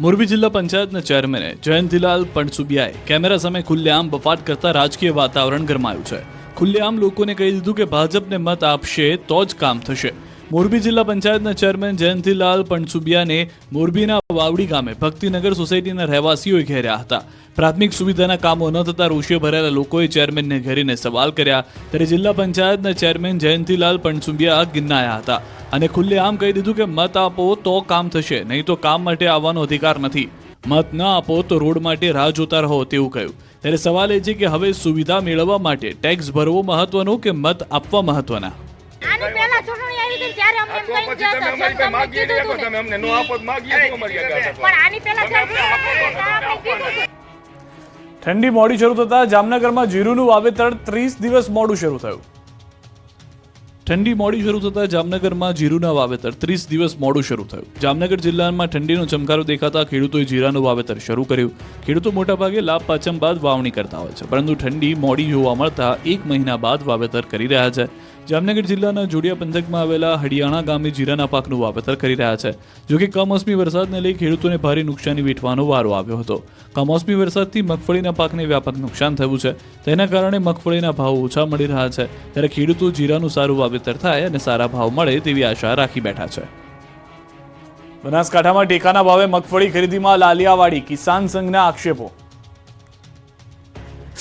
મોરબી જિલ્લા પંચાયતના ચેરમેને જયંતિલાલ પણસુબિયાએ કેમેરા સામે ખુલ્લેઆમ બફાટ કરતા રાજકીય વાતાવરણ ગરમાયું છે. ખુલ્લેઆમ લોકોને કહી દીધું કે ભાજપને મત આપશે તો જ કામ થશે. મોરબી જિલ્લા પંચાયતના ચેરમેન જયંતિલાલ પણસુબિયાને મોરબીના વાવડી ગામે ભક્તિનગર સોસાયટીના રહેવાસીઓએ ઘેર્યા હતા. પ્રાથમિક સુવિધાના કામો ન થતા રોષે ભરેલા લોકોએ ચેરમેનને ઘેરીને સવાલ કર્યા. ત્યારે જિલ્લા પંચાયતના ચેરમેન જયંતિલાલ પણસુબિયા ગિન્નાયા હતા અને ખુલ્લેઆમ કહી દીધું કે મત આપો તો કામ થશે, નહીં તો કામ માટે આવવાનો અધિકાર નથી. મત ન આપો તો રોડ માટે રાહ જોતા રહો તેવું કહ્યું. ત્યારે સવાલ એ છે કે હવે સુવિધા મેળવવા માટે ટેક્સ ભરવો મહત્વનો કે મત આપવા મહત્વના આની પહેલા ચૂંટણી આવી હતી ત્યારે અમને એમ તો કઈ પછી તમે અમારી પાસે માગીએ નહીં તો તમે અમને નો આપો માગીએ શું અમારી આગળ પણ આની પહેલા ચૂંટણી આવી હતી ત્યારે અમને કીધું હતું. ઠંડી મોડી શરૂ થતાં જામનગરમાં જીરુનું વાવેતર ત્રીસ દિવસ મોડું શરૂ થયું. ઠંડી મોડી શરૂ થતાં જામનગરમાં જીરુના વાવેતર ત્રીસ દિવસ મોડું શરૂ થયું. જામનગર જિલ્લામાં ઠંડીનો ચમકારો દેખાતા ખેડૂતોએ જીરાનું વાવેતર શરૂ કર્યું. ખેડૂતો મોટાભાગે લાભ પાચમ બાદ વાવણી કરતા હોય છે પરંતુ ઠંડી મોડી જોવા મળતા એક મહિના બાદ વાવેતર કરી રહ્યા છે. જામનગર જિલ્લાના જોડિયા પંથકમાં આવેલા હડિયાણા ગામે જીરાના પાકનું વાવેતર કરી રહ્યા છે જોકે કમોસમી વરસાદને લઈ ખેડૂતોને ભારે નુકસાની વેઠવાનો વારો આવ્યો હતો. કમોસમી વરસાદથી મગફળીના પાકને વ્યાપક નુકસાન થયું છે. તેના કારણે મગફળીના ભાવ ઓછા મળી રહ્યા છે. ત્યારે ખેડૂતો જીરાનું સારું વાવેતર થાય અને સારા ભાવ મળે તેવી આશા રાખી બેઠા છે. બનાસકાંઠામાં ટેકાના ભાવે મગફળી ખરીદીમાં લાલિયાવાડી, કિસાન સંઘના આક્ષેપો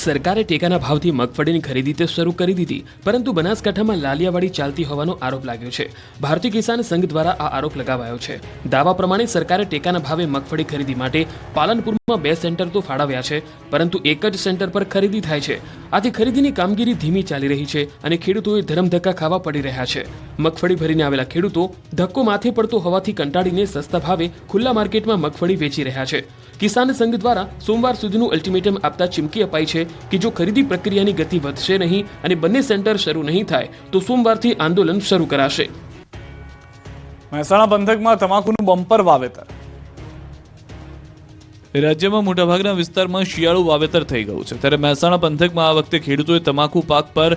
સરકારે ટેકાના ભાવથી મગફળીની ખરીદી તો શરૂ કરી દીધી, પરંતુ બનાસકાંઠામાં લાલિયાવાડી ચાલતી હોવાનો આરોપ લાગ્યો છે. ભારતીય કિસાન સંઘ દ્વારા આ આરોપ લગાવાયો છે. દાવા પ્રમાણે સરકારે ટેકાના ભાવે મગફળી ખરીદી માટે પાલનપુરમાં બે સેન્ટર તો ફાળવ્યા છે, પરંતુ એક જ સેન્ટર પર ખરીદી થાય છે. આથી ખરીદીની કામગીરી ધીમી ચાલી રહી છે અને ખેડૂતોએ ધરમધક્કા ખાવા પડી રહ્યા છે. મગફળી ભરીને આવેલા ખેડૂતો ધક્કો માથે પડતો હોવાથી કંટાળીને સસ્તા ભાવે ખુલ્લા માર્કેટમાં મગફળી વેચી રહ્યા છે. કિસાન સંઘ દ્વારા સોમવાર સુધીનું અલ્ટિમેટમ આપતા ચીમકી અપાઈ છે કે જો ખરીદી પ્રક્રિયાની ગતિ વધશે નહીં અને બંને સેન્ટર શરૂ નહીં થાય તો સોમવારથી આંદોલન શરૂ કરાશે. મહેસાણા બંધકમાં તમાકુનું બમ્પર વાવેતર. રાજ્યમાં મોટાભાગના વિસ્તારમાં શિયાળુ વાવેતર થઈ ગયું છે. ત્યારે મહેસાણા પંથકમાં આ વખતે ખેડૂતોએ તમાકુ પાક પર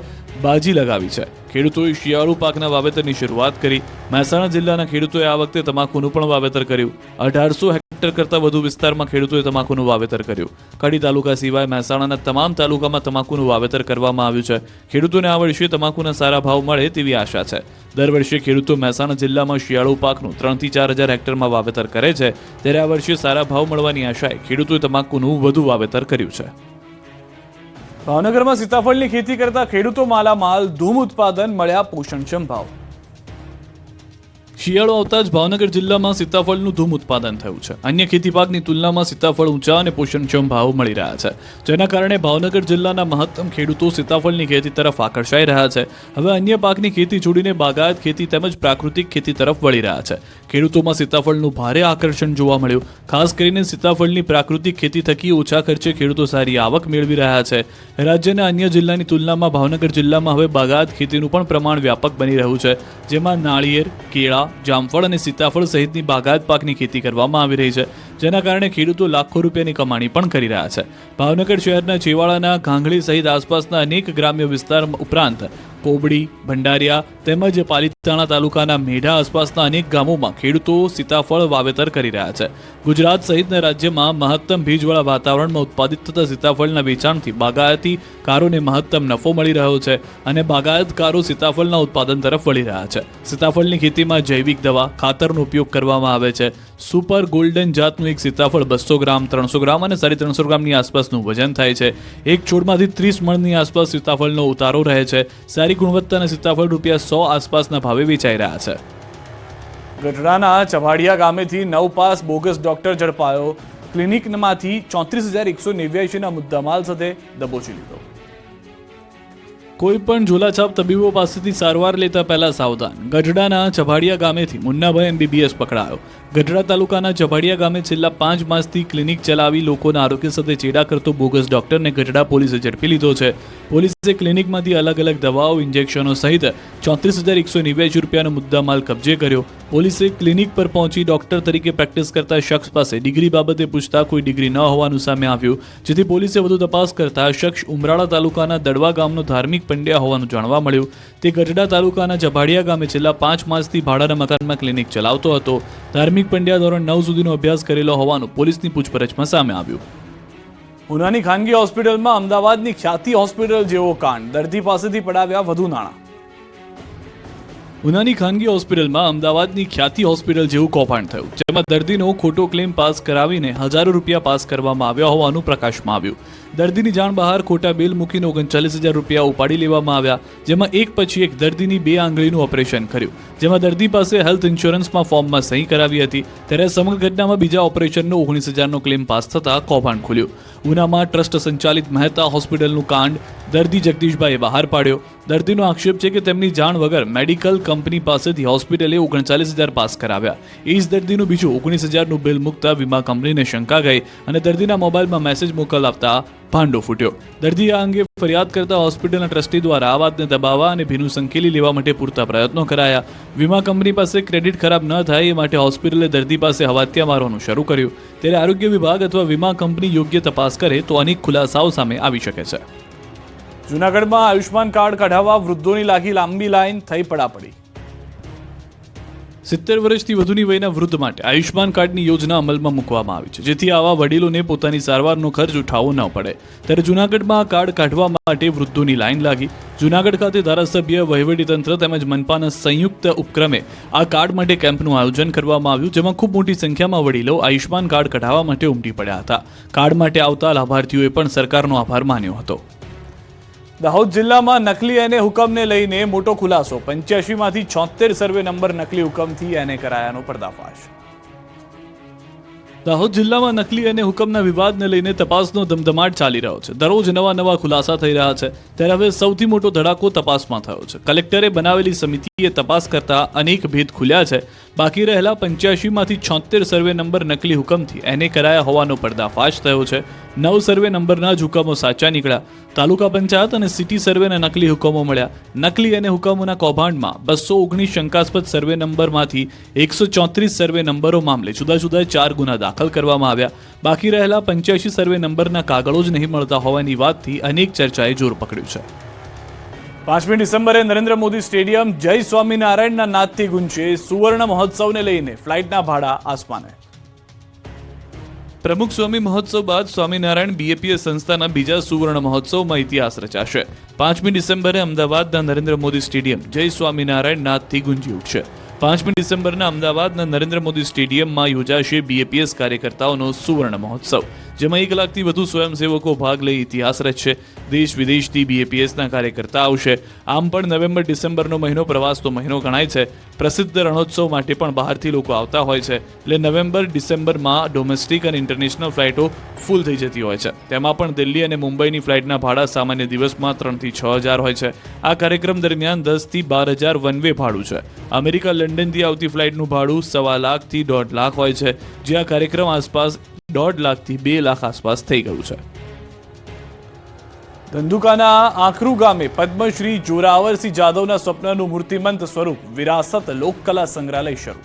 બાજી લગાવી છે. ખેડૂતોએ શિયાળુ પાકના વાવેતરની શરૂઆત કરી. મહેસાણા જિલ્લાના ખેડૂતોએ આ વખતે તમાકુનું પણ વાવેતર કર્યું. અઢારસો હેક્ટર કરતાં વધુ વિસ્તારમાં ખેડૂતોએ તમાકુનું વાવેતર કર્યું. કડી તાલુકા સિવાય મહેસાણાના તમામ તાલુકામાં તમાકુનું વાવેતર કરવામાં આવ્યું છે. ખેડૂતોને આ વર્ષે તમાકુના સારા ભાવ મળે તેવી આશા છે. દર વર્ષે ખેડૂતો મહેસાણા જિલ્લામાં શિયાળુ પાકનું ત્રણથી ચાર હજાર હેક્ટરમાં વાવેતર કરે છે. ત્યારે આ વર્ષે સારા ભાવ મળવાની આશાએ ખેડૂતોએ તમાકુનું વધુ વાવેતર કર્યું છે. ભાવનગરમાં સીતાફળની ખેતી કરતા ખેડૂતો માલામાલ ધૂમ ઉત્પાદન મળ્યા પોષણક્ષમ ભાવ. શિયાળો આવતા જ ભાવનગર જિલ્લામાં સીતાફળનું ધૂમ ઉત્પાદન થયું છે. અન્ય ખેતી પાકની તુલનામાં સીતાફળ ઊંચા અને પોષણક્ષમ ભાવ મળી રહ્યા છે. જેના કારણે ભાવનગર જિલ્લાના મહત્તમ ખેડૂતો સીતાફળની ખેતી તરફ આકર્ષાઈ રહ્યા છે. હવે અન્ય પાકની ખેતી છોડીને બાગાયત ખેતી તેમજ પ્રાકૃતિક ખેતી તરફ વળી રહ્યા છે. ખેડૂતોમાં સીતાફળનું ભારે આકર્ષણ જોવા મળ્યું. ખાસ કરીને સીતાફળની પ્રાકૃતિક ખેતી થકી ઓછા ખર્ચે ખેડૂતો સારી આવક મેળવી રહ્યા છે. રાજ્યના અન્ય જિલ્લાની તુલનામાં ભાવનગર જિલ્લામાં હવે બાગાયત ખેતીનું પણ પ્રમાણ વ્યાપક બની રહ્યું છે. જેમાં નાળિયેર, કેળા જામફળ અને સીતાફળ સહિતની બાગાયત પાકની ખેતી કરવામાં આવી રહી છે. જેના કારણે ખેડૂતો લાખો રૂપિયાની કમાણી પણ કરી રહ્યા છે. ભાવનગર શહેરના છેવાડાના ઘાંઘળી સહિત આસપાસના અનેક ગ્રામ્ય વિસ્તાર ઉપરાંત કોબડી ભંડારિયા તેમજ પાલિતાણા તાલુકાના મેઢા આસપાસના અનેક ગામોમાં ખેડૂતો સીતાફળ વાવેતર કરી રહ્યા છે. ગુજરાત સહિતના રાજ્યમાં મહત્તમ ભેજવાળા વાતાવરણમાં ઉત્પાદિત થતા સીતાફળના વેચાણથી બાગાયતી કારોને મહત્તમ નફો મળી રહ્યો છે અને બાગાયતકારો સીતાફળના ઉત્પાદન તરફ વળી રહ્યા છે. સીતાફળની ખેતીમાં જૈવિક દવા, ખાતરનો ઉપયોગ કરવામાં આવે છે. સુપર ગોલ્ડન જાતનું એક સીતાફળ બસો ગ્રામ, ત્રણસો ગ્રામ અને સાડી ત્રણસો ગ્રામની આસપાસનું વજન થાય છે. એક છોડમાંથી ત્રીસ મણની આસપાસ સીતાફળનો ઉતારો રહે છે. સારી ગુણવત્તાના સીતાફળ રૂપિયા સો આસપાસના ભાવે વેચાઈ રહ્યા છે. ગઢડાના ચવાડિયા ગામેથી નવ પાસ બોગસ ડોક્ટર ઝડપાયો. ક્લિનિકમાંથી ચોત્રીસ હજાર એકસો નેવ્યાસીના મુદ્દામાલ સાથે દબોચી લીધો. કોઈ પણ ઝોલાછાપ તબીબો પાસેથી સારવાર લેતા પહેલા સાવધાન. ગઢડાના ચભાડિયા ગામેથી મુન્નાભાઈ એમબીબીએસ પકડાયો. ગઢડા તાલુકાના ચભાડિયા ગામે છેલ્લા પાંચ માસથી ક્લિનિક ચલાવી લોકોના આરોગ્ય સાથે ચેડા કરતો બોગસ ડોક્ટરને ગઢડા પોલીસે ઝડપી લીધો છે. પોલીસે ક્લિનિકમાંથી અલગ અલગ દવાઓ, ઇન્જેક્શનો સહિત ચોત્રીસ હજાર એકસો નેવ્યાસી રૂપિયાનો મુદ્દામાલ કબજે કર્યો. પોલીસે ક્લિનિક પર પહોંચી ડોક્ટર તરીકે પ્રેક્ટિસ કરતા શખ્સ પાસે ડિગ્રી બાબતે પૂછતા કોઈ ડિગ્રી ન હોવાનું સામે આવ્યું, જેથી પોલીસે વધુ તપાસ કરતા શખ્સ ઉમરાળા તાલુકાના દડવા ગામનો ધાર્મિક પંડ્યા હોવાનું જાણવા મળ્યું. તે ગઢડા તાલુકાના જભાડિયા ગામે છેલ્લા પાંચ માસથી ભાડાના મકાનમાં ક્લિનિક ચલાવતો હતો. ધાર્મિક પંડ્યા ધોરણ નવ સુધીનો અભ્યાસ કરેલો હોવાનું પોલીસની પૂછપરછમાં સામે આવ્યું. ઉનાની ખાનગી હોસ્પિટલમાં અમદાવાદની ખ્યાતિ હોસ્પિટલ જેવો કાંડ. દર્દી પાસેથી પડાવ્યા વધુ નાણાં. ઉનાની ખાનગી હોસ્પિટલમાં અમદાવાદની ખ્યાતિ હોસ્પિટલ જેવું કૌભાંડ થયું, જેમાં દર્દીનો ખોટો ક્લેમ પાસ કરાવીને હજારો રૂપિયા પાસ કરવામાં આવ્યા હોવાનું પ્રકાશમાં આવ્યું. દર્દીની જાણ બહાર ખોટા બિલ મૂકીને ઓગણચાલીસ હજાર રૂપિયા ઉપાડી લેવામાં આવ્યા, જેમાં એક પછી એક દર્દીની બે આંગળીનું ઓપરેશન કર્યું. જેમાં દર્દી પાસે હેલ્થ ઇન્સ્યોરન્સમાં ફોર્મમાં સહી કરાવી હતી, ત્યારે સમગ્ર ઘટનામાં બીજા ઓપરેશનનો ઓગણીસ હજારનો ક્લેમ પાસ થતાં કૌભાંડ ખુલ્યું. ઉનામાં ટ્રસ્ટ સંચાલિત મહેતા હોસ્પિટલનું કાંડ, દર્દી જગદીશભાઈએ બહાર પાડ્યો. દર્દીનો આક્ષેપ છે કે તેમની જાણ વગર મેડિકલ કંપની પાસેથી હોસ્પિટલે ઓગણચાલીસ હજાર પાસ કરાવ્યા. એ જ દર્દીનું બીજું ઓગણીસ હજારનું બિલ મૂકતા વીમા કંપનીને શંકા ગઈ અને દર્દીના મોબાઈલમાં મેસેજ મોકલાવતા ભાંડો ફૂટ્યો. દર્દી આ અંગે ફરિયાદ કરતા હોસ્પિટલના ટ્રસ્ટી દ્વારા આ વાતને દબાવવા અને ભીનું સંકેલી લેવા માટે પૂરતા પ્રયત્નો કરાયા. વીમા કંપની પાસે ક્રેડિટ ખરાબ ન થાય એ માટે હોસ્પિટલે દર્દી પાસે હવાત્યા મારવાનું શરૂ કર્યું. ત્યારે આરોગ્ય વિભાગ અથવા વીમા કંપની યોગ્ય તપાસ કરે તો અનેક ખુલાસાઓ સામે આવી શકે છે. જૂનાગઢમાં આયુષ્માન કાર્ડ કઢાવવા વૃદ્ધોની લાગી લાંબી લાઈન થઈ પડાપડી. સિત્તેર વર્ષથી વધુની વયના વૃદ્ધ માટે આયુષ્માન કાર્ડની યોજના અમલમાં મૂકવામાં આવી છે, જેથી આવા વડીલોને પોતાની સારવારનો ખર્ચ ઉઠાવવો ન પડે. ત્યારે જૂનાગઢમાં આ કાર્ડ કાઢવા માટે વૃદ્ધોની લાઈન લાગી. જૂનાગઢ ખાતે ધારાસભ્ય વહીવટીતંત્ર તેમજ મનપાના સંયુક્ત ઉપક્રમે આ કાર્ડ માટે કેમ્પનું આયોજન કરવામાં આવ્યું, જેમાં ખૂબ મોટી સંખ્યામાં વડીલો આયુષ્માન કાર્ડ કઢાવવા માટે ઉમટી પડ્યા હતા. કાર્ડ માટે આવતા લાભાર્થીઓએ પણ સરકારનો આભાર માન્યો હતો. દાહોદ જિલ્લામાં નકલી એને હુકમને લઈને મોટો ખુલાસો. પંચ્યાસીમાંથી છોતેર સર્વે નંબર નકલી હુકમથી એને કરાયાનો પર્દાફાશ. દાહોદ જિલ્લામાં નકલી અને હુકમના વિવાદને લઈને તપાસનો ધમધમાટ ચાલી રહ્યો છે. દરરોજ નવા નવા ખુલાસા થઈ રહ્યા છે. ત્યારે હવે સૌથી મોટો ધડાકો તપાસમાં થયો છે. કલેક્ટરે બનાવેલી સમિતિએ તપાસ કરતા અનેક ભેદ ખુલ્યા છે. બાકી રહેલા પંચ્યાસીમાંથી છોતેર સર્વે નંબર નકલી હુકમથી એને કરાયા હોવાનો પર્દાફાશ થયો છે. નવ સર્વે નંબરના જ હુકમો સાચા નીકળ્યા. તાલુકા પંચાયત અને સિટી સર્વેના નકલી હુકમો મળ્યા. નકલી અને હુકમોના કૌભાંડમાં બસો ઓગણીસ શંકાસ્પદ સર્વે નંબરમાંથી એકસો ચોત્રીસ સર્વે નંબરો મામલે જુદા જુદા ચાર ગુના દાખલ કરવામાં આવ્યા. બાકી રહેલા પંચ્યાસી સર્વે નંબરના કાગળો જ નહીં મળતા હોવાની વાતથી અનેક ચર્ચાએ જોર પકડ્યું છે. પાંચમી ડિસેમ્બરે નરેન્દ્ર મોદી સ્ટેડિયમ જય સ્વામિનારાયણના નાદથી ગુંજશે સુવર્ણ મહોત્સવને લઈને ફ્લાઇટના ભાડા આસમાને. પ્રમુખ સ્વામી મહોત્સવ બાદ સ્વામિનારાયણ બીએપીએસ સંસ્થાના બીજા સુવર્ણ મહોત્સવમાં ઇતિહાસ રચાશે. પાંચમી ડિસેમ્બરે અમદાવાદના નરેન્દ્ર મોદી સ્ટેડિયમ જય સ્વામિનારાયણ નાદથી ગુંજી ઉઠશે. પાંચમી ડિસેમ્બરના અમદાવાદના નરેન્દ્ર મોદી સ્ટેડિયમમાં યોજાશે બીએપીએસ કાર્યકર્તાઓનો સુવર્ણ મહોત્સવ. જેમાં એક લાખથી વધુ સ્વયંસેવકો ભાગ લઈ ઇતિહાસ રચશે. દેશ વિદેશથી બીએપીએસના કાર્યકર્તા આવશે. આમ પણ નવેમ્બર, ડિસેમ્બરનો મહિનો પ્રવાસ તો મહિનો ગણાય છે. પ્રસિદ્ધ રણોત્સવ માટે પણ બહારથી લોકો આવતા હોય છે. એટલે નવેમ્બર, ડિસેમ્બરમાં ડોમેસ્ટિક અને ઇન્ટરનેશનલ ફ્લાઇટો ફૂલ થઈ જતી હોય છે. તેમાં પણ દિલ્હી અને મુંબઈની ફ્લાઇટના ભાડા સામાન્ય દિવસમાં ત્રણથી છ હજાર હોય છે. આ કાર્યક્રમ દરમિયાન દસથી બાર હજાર વન વે ભાડું છે. અમેરિકા, લંડનથી આવતી ફ્લાઇટનું ભાડું સવા લાખથી દોઢ લાખ હોય છે. જે આ કાર્યક્રમ આસપાસ દોઢ લાખથી બે લાખ આસપાસ થઈ ગયું છે. ધંધુકાના આખરુ ગામે પદ્મશ્રી જોરાવરસિંહ જાદવના સ્વપ્નનું મૂર્તિમંત સ્વરૂપ વિરાસત લોકકલા સંગ્રહાલય શરૂ.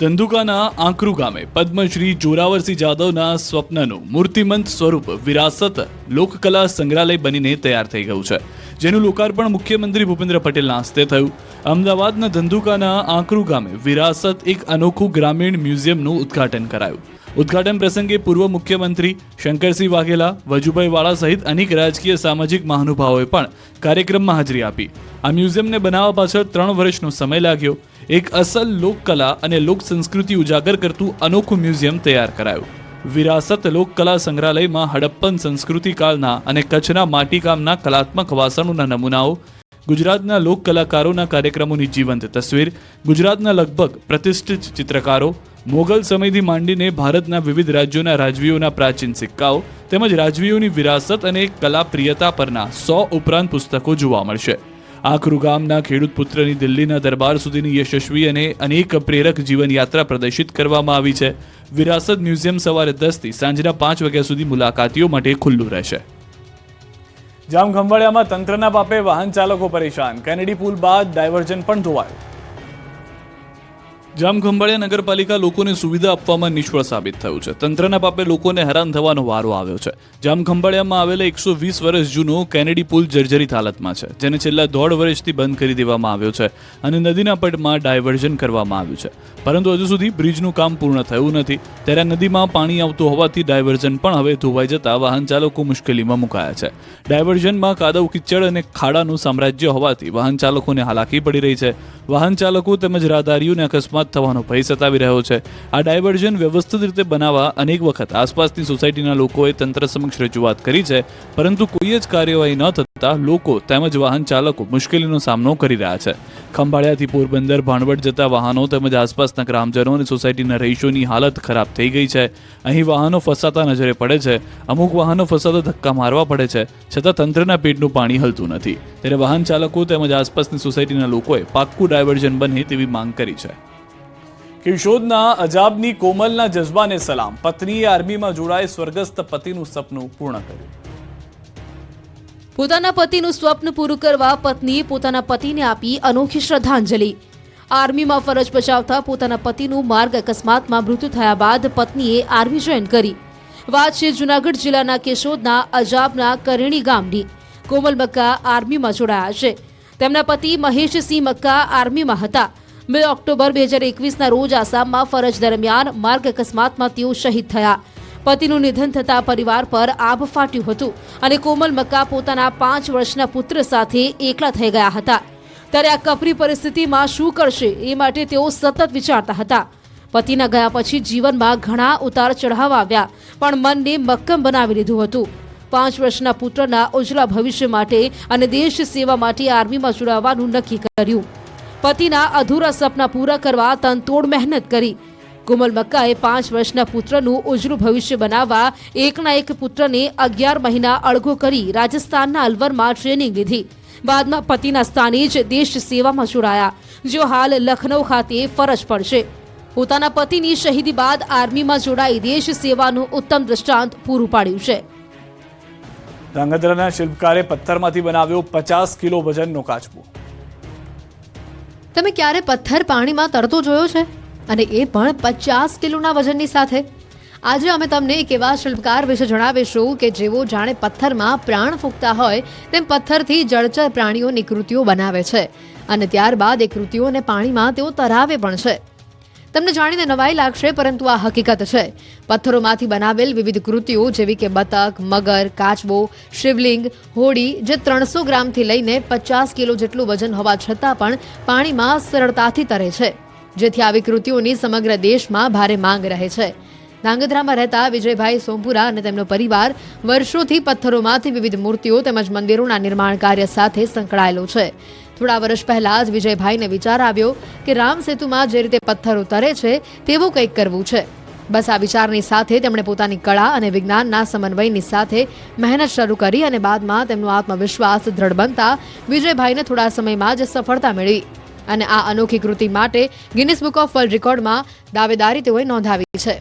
ધંધુકાના આંકરુ ગામે પદ્મશ્રી જોરાવરસિંહ જાદવના સ્વપ્નનું મૂર્તિમંત સ્વરૂપ વિરાસત લોકકલા સંગ્રહાલય બનીને તૈયાર થઈ ગયું છે, જેનું લોકાર્પણ મુખ્યમંત્રી ભૂપેન્દ્ર પટેલના હસ્તે થયું. અમદાવાદના ધંધુકાના આંકરુ ગામે વિરાસત એક અનોખું ગ્રામીણ મ્યુઝિયમનું ઉદ્ઘાટન કરાયું. ઉદ્ઘાટન પ્રસંગે પૂર્વ મુખ્યમંત્રી શંકરસિંહ વાઘેલા, વજુભાઈ વાળા સહિત અનેક રાજકીય સામાજિક મહાનુભાવોએ પણ કાર્યક્રમમાં હાજરી આપી. આ મ્યુઝિયમને બનાવવા પાછળ ત્રણ વર્ષનો સમય લાગ્યો. એક અસલ લોકકલા અને લોક સંસ્કૃતિ ઉજાગર કરતું અનોખું મ્યુઝિયમ તૈયાર કરાયું. વિરાસત લોકકલા સંગ્રહાલયમાં હડપ્પન સંસ્કૃતિકાળના અને કચ્છના માટીકામના કલાત્મક વાસણોના નમૂનાઓ, ગુજરાતના લોક કલાકારોના કાર્યક્રમોની જીવંત તસવીર, ગુજરાતના લગભગ પ્રતિષ્ઠિત ચિત્રકારો, મોગલ સમયથી માંડીને ભારતના વિવિધ રાજ્યોના રાજવીઓના પ્રાચીન સિક્કાઓ તેમજ રાજવીઓની વિરાસત અને કલાપ્રિયતા પરના સો ઉપરાંત પુસ્તકો જોવા મળશે. આખરુ ગામના ખેડૂત પુત્રની દિલ્હીના દરબાર સુધીની યશસ્વી અને અનેક પ્રેરક જીવનયાત્રા પ્રદર્શિત કરવામાં આવી છે. વિરાસત મ્યુઝિયમ સવારે દસથી સાંજના પાંચ વાગ્યા સુધી મુલાકાતીઓ માટે ખુલ્લું રહેશે. જામખંભાળિયામાં તંત્રના પાપે વાહન ચાલકો પરેશાન. કેનેડી પુલ બાદ ડાયવર્ઝન પણ ધોવાયું. જામખંભાળિયા નગરપાલિકા લોકોને સુવિધા આપવામાં નિષ્ફળ સાબિત થયું છે. તંત્રના પાપે લોકોને હેરાન થવાનો વારો આવ્યો છે. જામખંભાળિયામાં આવેલા એકસો વીસ વર્ષ જૂનો કેનેડી પુલ જર્જરિત હાલતમાં છે, જેને છેલ્લા દોઢ વર્ષથી બંધ કરી દેવામાં આવ્યો છે અને નદીના પટમાં ડાયવર્ઝન કરવામાં આવ્યું છે. પરંતુ હજુ સુધી બ્રિજનું કામ પૂર્ણ થયું નથી. ત્યારે નદીમાં પાણી આવતું હોવાથી ડાયવર્ઝન પણ હવે ધોવાઈ જતા વાહન ચાલકો મુશ્કેલીમાં મુકાયા છે. ડાયવર્ઝનમાં કાદવ કિચડ અને ખાડાનું સામ્રાજ્ય હોવાથી વાહન ચાલકોને હાલાકી પડી રહી છે. વાહન ચાલકો તેમજ રાહદારીઓને અકસ્માત થવાનો ભય સતાવી રહ્યો છે. આ ડાયવર્ઝન વ્યવસ્થિત રીતે બનાવવા અનેક વખત આસપાસની સોસાયટીના લોકોએ તંત્ર સમક્ષ રજૂઆત કરી છે, પરંતુ કોઈ જ કાર્યવાહી ન થતાં લોકો તેમજ વાહન ચાલકો મુશ્કેલીનો સામનો કરી રહ્યા છે. ખંભાળિયાથી પોરબંદર, ભાણવડ જતા વાહનો તેમજ આસપાસના ગ્રામજનો અને સોસાયટીના રહીશોની હાલત ખરાબ થઈ ગઈ છે. અહીં વાહનો ફસાતા નજરે પડે છે. અમુક વાહનો ફસાતા ધક્કા મારવા પડે છે. છતાં તંત્રના પેટનું પાણી હલતું નથી. ત્યારે વાહન ચાલકો તેમજ આસપાસની સોસાયટીના લોકોએ પાક્કું ડાયવર્ઝન બને તેવી માંગ કરી છે. કિશોદના અજાબની કોમલના જજ્બાને સલામ. પત્નીએ આર્મીમાં જોડાઈ સ્વર્ગસ્થ પતિનું સપનું પૂર્ણ કર્યું. પોતાના પતિનું સ્વપ્ન પૂરું કરવા પત્નીએ પોતાના પતિને આપી અનોખી શ્રદ્ધાંજલિ. આર્મીમાં ફરજ બજાવતા પોતાના પતિનું માર્ગ અકસ્માતમાં મૃત્યુ થયા બાદ પત્નીએ આર્મી જોઈન કરી. વાત છે જુનાગઢ જિલ્લાના કેશોદના અજાબના કરેણી ગામની. કોમલ મક્કા આર્મીમાં જોડાયા છે. તેમના પતિ મહેશસિંહ મક્કા આર્મીમાં હતા. બે ઓક્ટોબર બે હજાર એકવીસના રોજ આસામમાં ફરજ દરમિયાન માર્ગ અકસ્માતમાં તેઓ શહીદ થયા. પતિનું નિધન થતા પરિવાર પર આભ ફાટ્યું હતું અને કોમલ મક્કા પોતાના પાંચ વર્ષના પુત્ર સાથે એકલા થઈ ગયા હતા. ત્યારે આ કપરી પરિસ્થિતિમાં શું કરશે એ માટે તેઓ સતત વિચારતા હતા. પતિના ગયા પછી જીવનમાં ઘણા ઉતાર ચઢાવ આવ્યા, પણ મનને મક્કમ બનાવી લીધું હતું. પાંચ વર્ષના પુત્રના ઉજળા ભવિષ્ય માટે અને દેશ સેવા માટે આર્મીમાં જોડાવાનું નક્કી કર્યું. પતિના અધૂરા સપના પૂરા કરવા તનતોડ મહેનત કરી. કોમલ મક્કાએ પાંચ વર્ષના પુત્રનું ઉજળું ભવિષ્ય બનાવવા એકના એક પુત્રને અગિયાર મહિના અળગો કરી રાજસ્થાનના અલવરમાં ટ્રેનિંગ લીધી. બાદમાં પતિના સ્થાને જ દેશ સેવામાં જોડાયા જેઓ હાલ લખનૌ ખાતે ફરજ છે પોતાના પતિની શહીદી બાદ આર્મીમાં જોડાઈ દેશ સેવાનું ઉત્તમ દ્રષ્ટાંત પૂરું પાડ્યું છે. ધ્રાંગધ્રાના શિલ્પકારે પથ્થરમાંથી બનાવ્યો પચાસ કિલો વજનનો કાચબો. તમે ક્યારે પથ્થર પાણીમાં તરતો જોયો છે? અને એ પણ પચાસ કિલોના વજનની સાથે. આજે અમે તમને એક એવા શિલ્પકાર વિશે જણાવીશું કે જેઓ જાણે પથ્થરમાં પ્રાણ ફૂંકતા હોય, તેમ પથ્થરથી જળચર પ્રાણીઓની કૃતિઓ બનાવે છે. અને ત્યારબાદ એ કૃતિઓને પાણીમાં તેઓ તરાવે પણ છે. તમને જાણીને નવાઈ લાગશે, પરંતુ આ હકીકત છે. પથ્થરોમાંથી બનાવેલ વિવિધ કૃતિઓ જેવી કે બતક, મગર, કાચબો, શિવલિંગ, હોડી, જે ત્રણસો ગ્રામથી લઈને પચાસ કિલો જેટલું વજન હોવા છતાં પણ પાણીમાં સરળતાથી તરે છે. જેથી આવી કૃતિઓની સમગ્ર દેશમાં ભારે માંગ રહે છે. ધાંગધ્રામાં રહેતા વિજયભાઈ સોમપુરા અને તેમનો પરિવાર વર્ષોથી પથ્થરોમાંથી વિવિધ મૂર્તિઓ તેમજ મંદિરોના નિર્માણ કાર્ય સાથે સંકળાયેલો છે. થોડા વર્ષ પહેલા જ વિજયભાઈને વિચાર આવ્યો કે રામ સેતુમાં જે રીતે પથ્થરો ઉતરે છે, તેવું કંઈક કરવું છે. બસ આ વિચારની સાથે તેમણે પોતાની કળા અને વિજ્ઞાનના સમન્વયની સાથે મહેનત શરૂ કરી અને બાદમાં તેમનો આત્મવિશ્વાસ દ્રઢ બનતા વિજયભાઈને થોડા સમયમાં જ સફળતા મેળવી અને આ અનોખી કૃતિ માટે ગિનિસ બુક ઓફ વર્લ્ડ રેકોર્ડમાં દાવેદારી તેઓએ નોંધાવી છે.